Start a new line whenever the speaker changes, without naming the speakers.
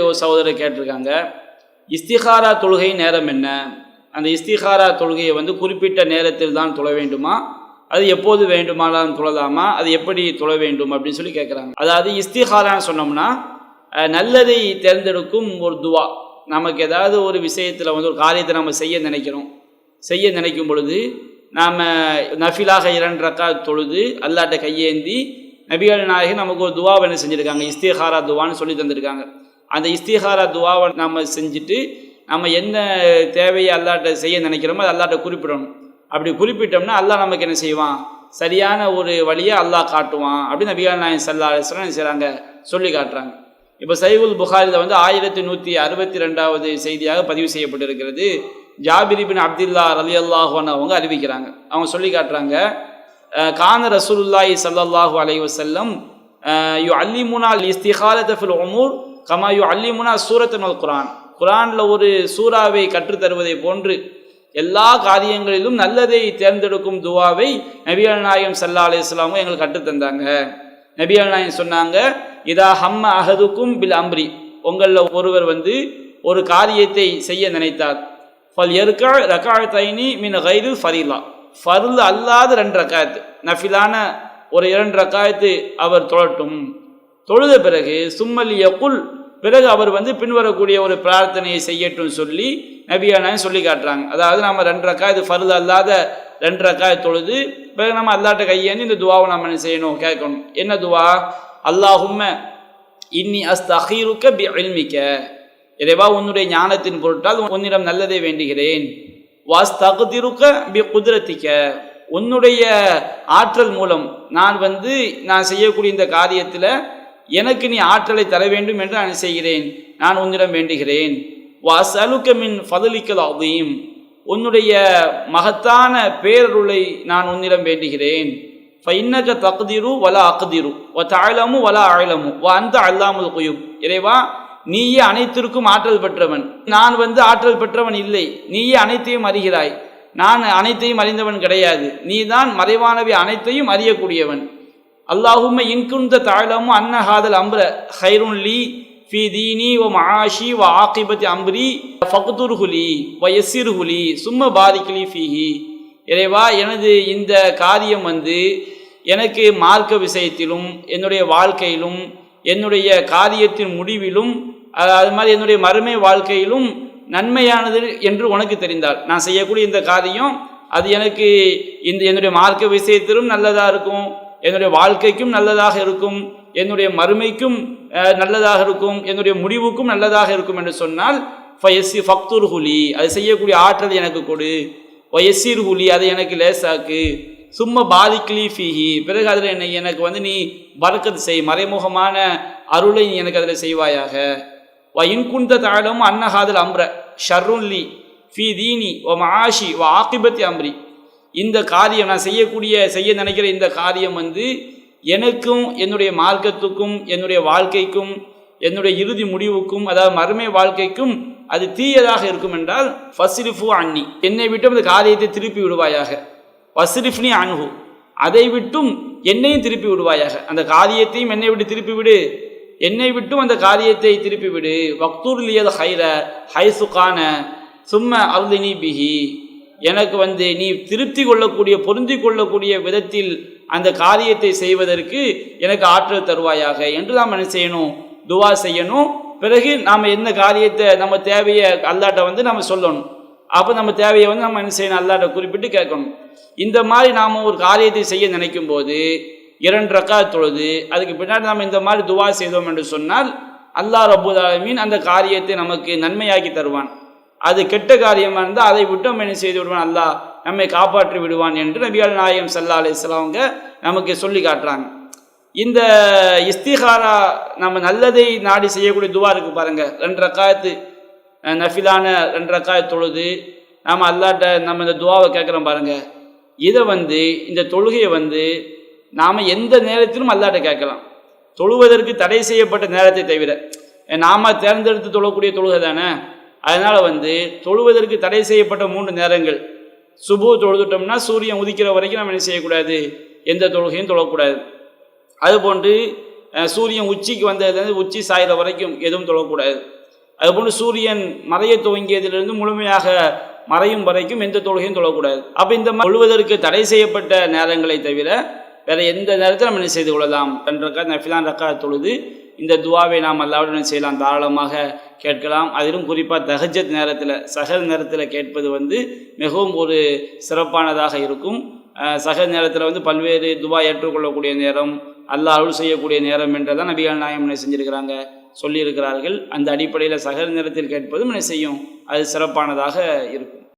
ஒரு சகோதரர் கேட்டிருக்காங்க. இஸ்திகாரா தொழுகை நேரம் என்ன? அந்த இஸ்திகாரா தொழுகையை வந்து குறிப்பிட்ட நேரத்தில் தான் தொழ வேண்டுமா? அது எப்போது வேண்டுமானாலும் தொழலாமா? அது எப்படி தொழ வேண்டும் அப்படின்னு சொல்லி கேட்குறாங்க. அதாவது இஸ்திகாரான்னு சொன்னோம்னா நல்லதை தேர்ந்தெடுக்கும் ஒரு துவா. நமக்கு ஏதாவது ஒரு விஷயத்தில் வந்து ஒரு காரியத்தை நம்ம செய்ய நினைக்கிறோம். செய்ய நினைக்கும் பொழுது நாம் நஃபிலாக இரண்டு ரக்கா தொழுது அல்லாட்ட கையேந்தி நபிகள் நாயகன் நமக்கு ஒரு துவாவை என்ன செஞ்சுருக்காங்க. இஸ்திகாரா துவான்னு சொல்லி தந்திருக்காங்க. அந்த இஸ்திஹாரா துவாவை நம்ம செஞ்சுட்டு நம்ம என்ன தேவையை அல்லாட்ட செய்ய நினைக்கிறோமோ அது அல்லாட்ட குறிப்பிடணும். அப்படி குறிப்பிட்டோம்னா அல்லாஹ் நமக்கு என்ன செய்வான்? சரியான ஒரு வழியை அல்லாஹ் காட்டுவான். அப்படின்னு நபிகள் நாயன் சல்லா அலிஸ்லாம் என்ன செய்கிறாங்க சொல்லி காட்டுறாங்க. இப்போ சைவுல் புகாரில் வந்து ஆயிரத்தி நூற்றி அறுபத்தி ரெண்டாவது செய்தியாக பதிவு செய்யப்பட்டிருக்கிறது. ஜாபிரிபின் அப்துல்லா அலி அல்லாஹுன்னு அவங்க அறிவிக்கிறாங்க. அவங்க சொல்லி காட்டுறாங்க கான ரசூலுல்லாஹி சல்லாஹூ அலைவசல்லம் வஸல்லம் அஹ், யு அல்லிமுனா அல் ஃபில் கமாயு அல்லிமுனா சூரத்தன் குரான் குரானில் ஒரு சூறாவை கற்றுத்தருவதை போன்று எல்லா காரியங்களிலும் நல்லதை தேர்ந்தெடுக்கும் துவாவை நபிகள் நாயகம் சல்லா அலையாமும் எங்களுக்கு கற்றுத்தந்தாங்க நபிகள் நாயகம் சொன்னாங்க இதா ஹம்ம அஹதுக்கும் பில் அம்ரி. உங்களில் ஒருவர் வந்து ஒரு காரியத்தை செய்ய நினைத்தார். ஃபல் எருக்கா தைனி மின் கைது ஃபரீலா. ஃபருள் அல்லாத ரெண்டு ரக்காயத்து நஃபிலான ஒரு இரண்டு ரக்காயத்து அவர் தொழட்டும். தொழுத பிறகு சும்மல் யகுல் பிறகு அவர் வந்து பின்வரக்கூடிய ஒரு பிரார்த்தனையை செய்யட்டும் சொல்லி நபியான சொல்லி காட்டுறாங்க. அதாவது நம்ம ரெண்டு இது ஃபர்த் அல்லாத ரெண்டு ரக்கா தொழுது பிறகு நம்ம அல்லாட்ட கையேந்து இந்த துவாவை நம்ம என்ன செய்யணும் கேட்கணும். என்ன துவா? அல்லாஹும்ம இன்னி அஸ்தஹீருக்க பி இல்மிக்க இறைவா உன்னுடைய ஞானத்தின் பொருட்டால் உன்னிடம் நல்லதை வேண்டுகிறேன். வாஸ் தகுதிருக்க பி குதிரத்திக்க உன்னுடைய ஆற்றல் மூலம் நான் வந்து நான் செய்யக்கூடிய இந்த காரியத்தில் எனக்கு நீ ஆற்றலை தர வேண்டும் என்று நான் செய்கிறேன்? நான் உன்னிடம் வேண்டுகிறேன். வாசலுக்கமின் அலுக்க ஃபதலிக்கல் அதையும் உன்னுடைய மகத்தான பேரருளை நான் உன்னிடம் வேண்டுகிறேன். ஃபைன்னக தக்திரு வலா அக்திரு. வ தாழமு வலா ஆழமு வ அந்த அல்லாமல் குயும் இறைவா நீயே அனைத்திற்கும் ஆற்றல் பெற்றவன். நான் வந்து ஆற்றல் பெற்றவன் இல்லை. நீயே அனைத்தையும் அறிகிறாய். நான் அனைத்தையும் அறிந்தவன் கிடையாது. நீதான் மறைவானவை அனைத்தையும் அறியக்கூடியவன். அல்லாஹும்ம இன்குந்த தாழமு அன்ன ஹாதல் அம்ர ஹைருன் லீ ஃபி தீனி வ மஹாஷி வ ஆகிபத்தி அம்ரி ஃபக்துர்ஹுலி வ யஸ்ஸிர்ஹுலி சும்ம பாதிக்கிலி ஃபீஹி. இறைவா எனது இந்த காரியம் வந்து எனக்கு மார்க்க விஷயத்திலும் என்னுடைய வாழ்க்கையிலும் என்னுடைய காரியத்தின் முடிவிலும் அது மாதிரி என்னுடைய மறுமை வாழ்க்கையிலும் நன்மையானது என்று உனக்கு தெரிந்தால் நான் செய்யக்கூடிய இந்த காரியம் அது எனக்கு இந்த என்னுடைய மார்க்க விஷயத்திலும் நல்லதாக இருக்கும். என்னுடைய வாழ்க்கைக்கும் நல்லதாக இருக்கும் என்னுடைய மறுமைக்கும் நல்லதாக இருக்கும் என்னுடைய முடிவுக்கும் நல்லதாக இருக்கும் என்று சொன்னால் ஃபயசி ஃபக்துர் ஹுலி அது செய்யக்கூடிய ஆற்றல் எனக்கு கொடு. வயசீர் ஹுலி அதை எனக்கு லேசாக்கு. சும்மா பாதிக்லி ஃபீஹி பிறகு அதில் என்னை எனக்கு வந்து நீ பறக்கத்து செய் மறைமுகமான அருளை நீ எனக்கு அதில் செய்வாயாக. வ இன்குந்த தாழம் அன்னஹாதல் அம்ர ஷர்ருன்லி ஃபி தீனி வ மாஷி வ ஆக்கிபத்தி அம்ரி. இந்த காரியம் நான் செய்யக்கூடிய செய்ய நினைக்கிற இந்த காரியம் வந்து எனக்கும் என்னுடைய மார்க்கத்துக்கும் என்னுடைய வாழ்க்கைக்கும் என்னுடைய இறுதி முடிவுக்கும் அதாவது மறுமை வாழ்க்கைக்கும் அது தீயதாக இருக்கும் என்றால் ஃபஸ்ரிஃபு அன்னி. என்னை விட்டும் அந்த காரியத்தை திருப்பி விடுவாயாக. ஃபஸ்ரிஃப்னி அன்ஹு. அதை விட்டும் என்னையும் திருப்பி விடுவாயாக. அந்த காரியத்தையும் என்னை விட்டு திருப்பி விடு. என்னை விட்டும் அந்த காரியத்தை திருப்பி விடு. வக்தூர் லியல் ஹைர ஹைசுகான சும்ம அருதினி பிஹி. எனக்கு வந்து நீ திருப்தி கொள்ளக்கூடிய பொருந்தி கொள்ளக்கூடிய விதத்தில் அந்த காரியத்தை செய்வதற்கு எனக்கு ஆற்றல் தருவாயாக. என்று நாம் என்ன செய்யணும்? துவா செய்யணும். பிறகு நாம் என்ன காரியத்தை நம்ம தேவையை அல்லாட்ட வந்து நம்ம சொல்லணும். அப்போ நம்ம தேவையை வந்து நம்ம என்ன செய்யணும்? அல்லாட்ட குறிப்பிட்டு கேட்கணும். இந்த மாதிரி நாம் ஒரு காரியத்தை செய்ய நினைக்கும் போது இரண்டு ரக்கா தொழுது அதுக்கு பின்னாடி நம்ம இந்த மாதிரி துவா செய்தோம் என்று சொன்னால் அல்லாஹ் ரபுல் ஆலமீன் அந்த காரியத்தை நமக்கு நன்மையாக்கி தருவான். அது கெட்ட காரியமாக இருந்தால் அதை விட்டு நம்ம என்ன செய்து விடுவான்? அல்லா நம்மை காப்பாற்றி விடுவான் என்று நபிகள் நாயகம் சல்லா அலிஸ்லாமங்க நமக்கு சொல்லி காட்டுறாங்க. இந்த இஸ்திகாரா நம்ம நல்லதை நாடி செய்யக்கூடிய துவா இருக்கு பாருங்க. ரெண்டு ரக்காயத்து நஃபிலான ரெண்டு ரக்காயத் தொழுது நாம் அல்லாட்ட நம்ம இந்த துவாவை கேட்குறோம் பாருங்க. இதை வந்து இந்த தொழுகையை வந்து நாம் எந்த நேரத்திலும் அல்லாட்ட கேட்கலாம். தொழுவதற்கு தடை செய்யப்பட்ட நேரத்தை தவிர நாம் தேர்ந்தெடுத்து தொழக்கூடிய தொழுகை தானே? அதனால் வந்து தொழுவதற்கு தடை செய்யப்பட்ட மூன்று நேரங்கள். சுபு தொழுதுட்டோம்னா சூரியன் உதிக்கிற வரைக்கும் நம்ம என்ன செய்யக்கூடாது? எந்த தொழுகையும் தொழக்கூடாது. அதுபோன்று சூரியன் உச்சிக்கு வந்ததுலேருந்து உச்சி சாயிற வரைக்கும் எதுவும் தொழக்கூடாது. அதுபோன்று சூரியன் மறைய துவங்கியதிலிருந்து முழுமையாக மறையும் வரைக்கும் எந்த தொழுகையும் தொழக்கூடாது. அப்போ இந்த தொழுவதற்கு தடை செய்யப்பட்ட நேரங்களை தவிர வேற எந்த நேரத்தில் நம்ம என்ன செய்து கொள்ளலாம்? ரெண்டு ரக்கா நஃபிலான் ரக்கா தொழுது இந்த துவாவை நாம் அல்லாவுடன் செய்யலாம். தாராளமாக கேட்கலாம். அதிலும் குறிப்பாக தஹஜத் நேரத்தில் சகல் நேரத்தில் கேட்பது வந்து மிகவும் ஒரு சிறப்பானதாக இருக்கும். சகல் நேரத்தில் வந்து பல்வேறு துவா ஏற்றுக்கொள்ளக்கூடிய நேரம் அல்லாஹ் அருள் செய்யக்கூடிய நேரம் என்றதான் நபிகள் நாயம் என்ன செஞ்சுருக்கிறாங்க. சொல்லியிருக்கிறார்கள். அந்த அடிப்படையில் சகல் நேரத்தில் கேட்பதும் என்ன செய்யும். அது சிறப்பானதாக இருக்கும்.